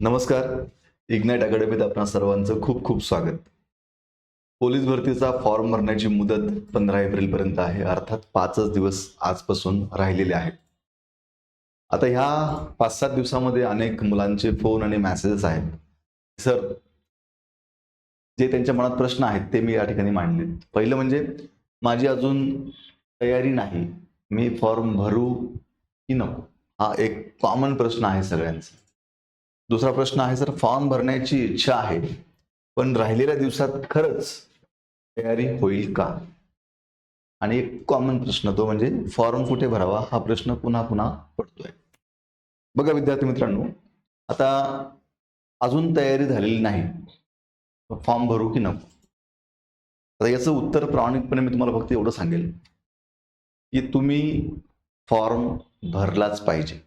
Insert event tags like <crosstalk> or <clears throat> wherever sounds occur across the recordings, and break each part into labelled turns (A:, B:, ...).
A: नमस्कार. इग्नाइट अकॅडमीत आपणा सर्वांचं खूप खूप स्वागत. पोलीस भरतीचा फॉर्म भरण्याची मुदत पंधरा एप्रिल पर्यंत आहे अर्थात पाचच दिवस आजपासून राहिलेले आहेत. आता ह्या पाच सात दिवसामध्ये अनेक मुलांचे फोन आणि मेसेजेस आहेत. सर जे त्यांच्या मनात प्रश्न आहेत ते मी या ठिकाणी मांडले पहिलं म्हणजे माझी अजून तयारी नाही. मी फॉर्म भरू की नको? हा एक कॉमन प्रश्न आहे सगळ्यांचा. दुसरा प्रश्न आहे सर फॉर्म भरण्याची इच्छा आहे पण राहिलेल्या दिवसात खरंच तयारी होईल का? आणि एक कॉमन प्रश्न तो म्हणजे फॉर्म कुठे भरावा? हा प्रश्न पुन्हा पुन्हा पडतोय. बघा विद्यार्थी मित्रांनो आता अजून तयारी झालेली नाही. फॉर्म भरू की नको? आता याचं उत्तर प्रामाणिकपणे मी तुम्हाला फक्त एवढं सांगेल की तुम्ही फॉर्म भरलाच पाहिजे.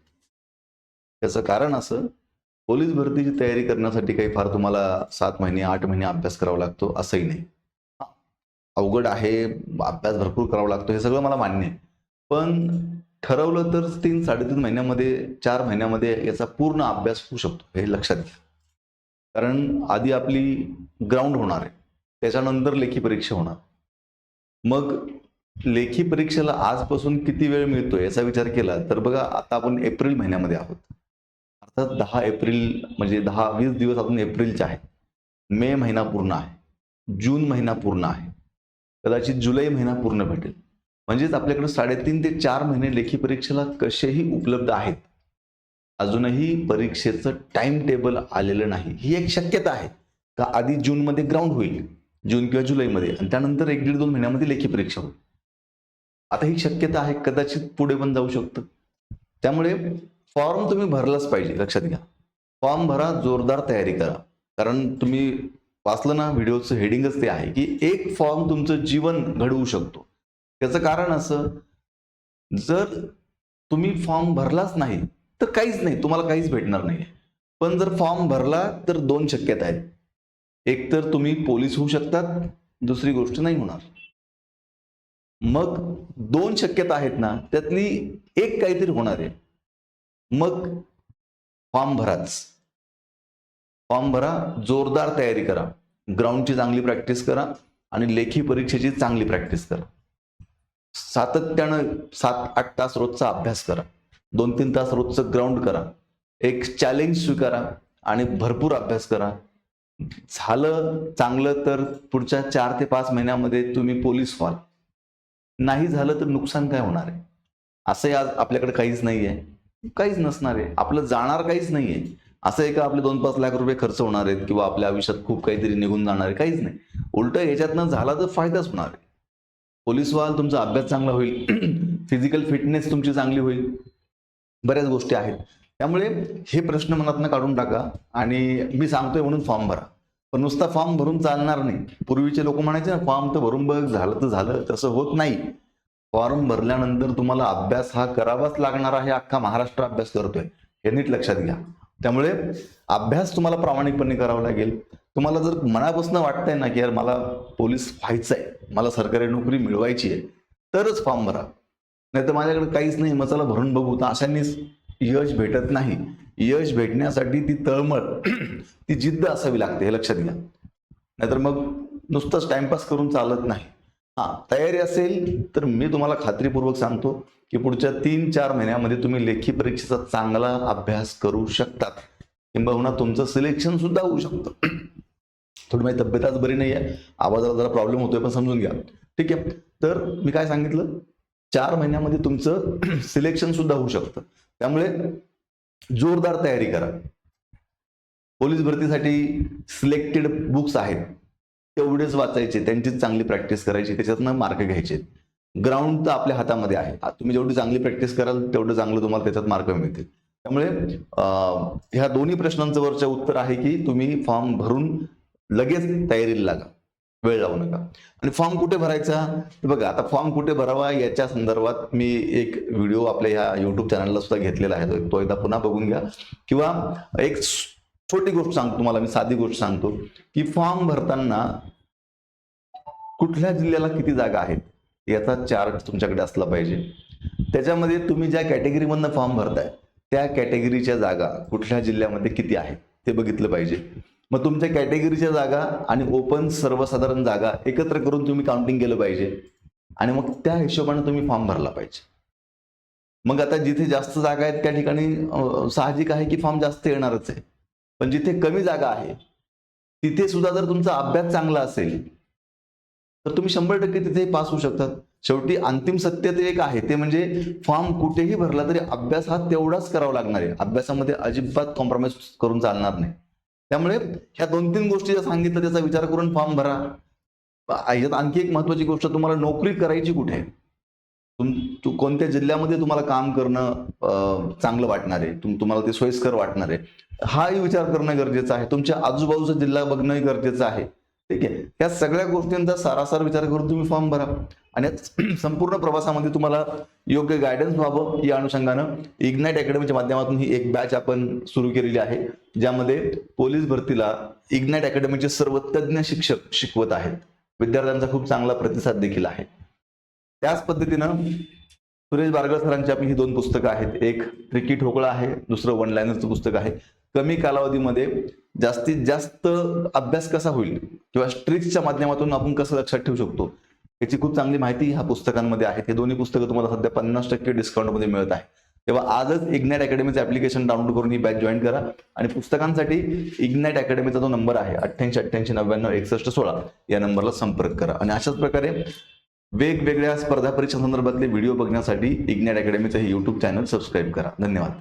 A: त्याचं कारण असं पोलीस भरतीची तयारी करण्यासाठी काही फार तुम्हाला सात महिने आठ महिने अभ्यास करावा लागतो असंही नाही. अवघड आहे अभ्यास भरपूर करावा लागतो हे सगळं मला मान्य आहे. पण ठरवलं तर तीन साडेतीन महिन्यामध्ये चार महिन्यामध्ये याचा पूर्ण अभ्यास होऊ शकतो हे लक्षात घ्या. कारण आधी आपली ग्राउंड होणार आहे त्याच्यानंतर लेखी परीक्षा होणार. मग लेखी परीक्षेला आजपासून किती वेळ मिळतो याचा विचार केला तर बघा आता आपण एप्रिल महिन्यामध्ये आहोत. तर दहा एप्रिल म्हणजे दहा वीस दिवस अजून एप्रिलचे आहेत मे महिना पूर्ण आहे. जून महिना पूर्ण आहे. कदाचित जुलै महिना पूर्ण भेटेल. म्हणजेच आपल्याकडे साडेतीन ते चार महिने लेखी परीक्षेला कसेही उपलब्ध आहेत. अजूनही परीक्षेचं टाइम टेबल आलेलं नाही. ही एक शक्यता आहे. का आधी जूनमध्ये ग्राउंड होईल जून किंवा जुलैमध्ये आणि त्यानंतर एक दीड दोन महिन्यामध्ये लेखी परीक्षा होईल. आता ही शक्यता आहे कदाचित पुढे पण जाऊ शकतं. त्यामुळे फॉर्म तुम्ही भरलाच पाहिजे लक्षात घ्या. फॉर्म भरा जोरदार तयारी करा. कारण तुम्ही वाचलं ना व्हिडिओचं हेडिंगच ते आहे की एक फॉर्म तुमचं जीवन घडवू शकतो. त्याचं कारण असं जर तुम्ही फॉर्म भरलाच नाही तर काहीच नाही तुम्हाला काहीच भेटणार नाही. पण जर फॉर्म भरला तर दोन शक्यता आहेत. एक तर तुम्ही पोलीस होऊ शकतात दुसरी गोष्ट नाही होणार. मग दोन शक्यता आहेत ना त्यातली एक काहीतरी होणार आहे. मग फॉर्म भराच. फॉर्म भरा जोरदार तयारी करा. ग्राउंडची चांगली प्रॅक्टिस करा आणि लेखी परीक्षेची चांगली प्रॅक्टिस करा. सातत्यानं सात आठ तास रोजचा अभ्यास करा. दोन तीन तास रोजचं ग्राउंड करा. एक चॅलेंज स्वीकारा आणि भरपूर अभ्यास करा. झालं चांगलं तर पुढच्या चार ते पाच महिन्यामध्ये तुम्ही पोलीस व्हाल. नाही झालं तर नुकसान काय होणार आहे? असंही आज आपल्याकडे काहीच नाही आहे काहीच नसणार आहे. आपलं जाणार काहीच नाही आहे असं आहे का आपले दोन पाच लाख रुपये खर्च होणार आहेत किंवा आपल्या आयुष्यात खूप काहीतरी निघून जाणार आहे? काहीच नाही. उलट याच्यातनं झाला तर फायदाच होणार आहे. पोलीस व्हाल तुमचा अभ्यास चांगला होईल. <clears throat> फिजिकल फिटनेस तुमची चांगली होईल. बऱ्याच गोष्टी आहेत. त्यामुळे हे प्रश्न मनातनं काढून टाका आणि मी सांगतोय म्हणून फॉर्म भरा. पण नुसता फॉर्म भरून चालणार नाही. पूर्वीचे लोक म्हणायचे ना फॉर्म तर भरून बघ झालं तर झालं. तसं होत नाही. फॉर्म भरल्यानंतर तुम्हाला अभ्यास हा करावाच लागणार आहे अख्खा महाराष्ट्र अभ्यास करतोय. हे नीट लक्षात घ्या. त्यामुळे अभ्यास तुम्हाला प्रामाणिकपणे करावा लागेल. तुम्हाला जर मनापासून वाटतंय ना की यार मला पोलीस व्हायचं आहे मला सरकारी नोकरी मिळवायची आहे तरच फॉर्म भरा. नाही तर माझ्याकडे काहीच नाही मग चला भरून बघू. तर अशांनीच यश भेटत नाही. यश भेटण्यासाठी ती तळमळ ती जिद्द असावी लागते हे लक्षात घ्या. नाहीतर मग नुसतंच टाइमपास करून चालत नाही. हा तयारी असेल तर मी तुम्हाला खात्रीपूर्वक सांगतो की पुढच्या तीन चार महिन्यामध्ये तुम्ही लेखी परीक्षेचा चांगला अभ्यास करू शकतात. किंबहुना तुमचं सिलेक्शन सुद्धा होऊ शकतं. <clears throat> थोडी माझी तब्येत आज बरी नाही आहे आवाजाला जरा प्रॉब्लेम होतोय पण समजून घ्या. ठीक आहे? तर मी काय सांगितलं? चार महिन्यामध्ये तुमचं <clears throat> सिलेक्शन सुद्धा होऊ शकतं. त्यामुळे जोरदार तयारी करा. पोलीस भरतीसाठी सिलेक्टेड बुक्स आहेत. तेवढेच वाचायचे त्यांचीच चांगली प्रॅक्टिस करायची त्याच्यातनं मार्क घ्यायचे. ग्राउंड तर आपल्या हातामध्ये आहे. तुम्ही जेवढी चांगली प्रॅक्टिस कराल तेवढं चांगलं तुम्हाला त्याच्यात मार्क मिळतील. त्यामुळे ह्या दोन्ही प्रश्नांचं वरचं उत्तर आहे की तुम्ही फॉर्म भरून लगेच तयारीला लागा. वेळ लावू नका. आणि फॉर्म कुठे भरायचा? बघा आता फॉर्म कुठे भरावा याच्या संदर्भात मी एक व्हिडिओ आपल्या ह्या युट्यूब चॅनलला सुद्धा घेतलेला आहे. तो- तो एकदा पुन्हा बघून घ्या. किंवा एक छोटी गोष्ट सांगतो तुम्हाला मी साधी गोष्ट सांगतो की फॉर्म भरताना कुठल्या जिल्ह्याला किती जागा आहेत याचा चार्ट तुमच्याकडे असला पाहिजे. त्याच्यामध्ये तुम्ही ज्या कॅटेगरीमधनं फॉर्म भरताय त्या कॅटेगरीच्या जागा कुठल्या जिल्ह्यामध्ये किती आहेत ते बघितलं पाहिजे. मग तुमच्या कॅटेगरीच्या जागा आणि ओपन सर्वसाधारण जागा एकत्र करून तुम्ही काउंटिंग केलं पाहिजे आणि मग त्या हिशोबाने तुम्ही फॉर्म भरला पाहिजे. मग आता जिथे जास्त जागा आहेत त्या ठिकाणी साहजिक आहे की फॉर्म जास्त येणारच आहे. पण जिथे कमी जागा आहे तिथे सुद्धा जर तुमचा अभ्यास चांगला असेल तर तुम्ही शंभर टक्के तिथे पास होऊ शकतात. शेवटी अंतिम सत्य ते एक आहे ते म्हणजे फॉर्म कुठेही भरला तरी अभ्यास हा तेवढाच करावा लागणार आहे. अभ्यासामध्ये अजिबात कॉम्प्रोमाइज करून चालणार नाही. त्यामुळे ह्या दोन तीन गोष्टी ज्या सांगितलं त्याचा विचार करून फॉर्म भरा. ह्याच्यात आणखी एक महत्वाची गोष्ट तुम्हाला नोकरी करायची कुठे आहे? तुम तू कोणत्या जिल्ह्यामध्ये तुम्हाला काम करणं चांगलं वाटणार आहे? तुम तुम्हाला ते सोयीस्कर वाटणार आहे? हाही विचार करणं गरजेचं आहे. तुमच्या आजूबाजूचा जिल्हा बघणंही गरजेचं आहे. ठीक आहे? या सगळ्या गोष्टींचा सारासार विचार करून तुम्ही फॉर्म भरा. आणि <clears throat> संपूर्ण प्रवासामध्ये तुम्हाला योग्य गायडन्स व्हावं या अनुषंगानं इग्नाइट अकॅडमीच्या माध्यमातून ही एक बॅच आपण सुरू केलेली आहे. ज्यामध्ये पोलीस भरतीला इग्नाइट अकॅडमीचे सर्व तज्ज्ञ शिक्षक शिकवत आहेत. विद्यार्थ्यांचा खूप चांगला प्रतिसाद देखील आहे. त्याच पद्धतीनं सुरेश बारगळ सरांची आपली ही दोन पुस्तकं आहेत. एक ट्रिकी ठोकळा आहे दुसरं वन लायनरचं पुस्तक आहे. कमी कालावधीमध्ये जास्तीत जास्त अभ्यास कसा होईल किंवा स्ट्रिक्सच्या माध्यमातून आपण कसं लक्षात ठेवू शकतो? याची खूप चांगली माहिती ह्या पुस्तकांमध्ये आहे हे दोन्ही पुस्तकं तुम्हाला सध्या पन्नास टक्के डिस्काउंटमध्ये मिळत आहे. तेव्हा आजच इग्नाइट अकॅडमीचं ऍप्लिकेशन डाउनलोड करून ही बॅच जॉईन करा. आणि पुस्तकांसाठी इग्नाइट अकॅडमीचा जो नंबर आहे अठ्ठ्याऐंशी अठ्ठ्याऐंशी नव्याण्णव एकसष्ट सोळा या नंबरला संपर्क करा. आणि अशाच प्रकारे वेगवेगळ्या स्पर्धा परीक्षा संदर्भातले व्हिडिओ बघण्यासाठी इग्नाइट अकॅडमीचं हे युट्यूब चॅनल सबस्क्राईब करा. धन्यवाद.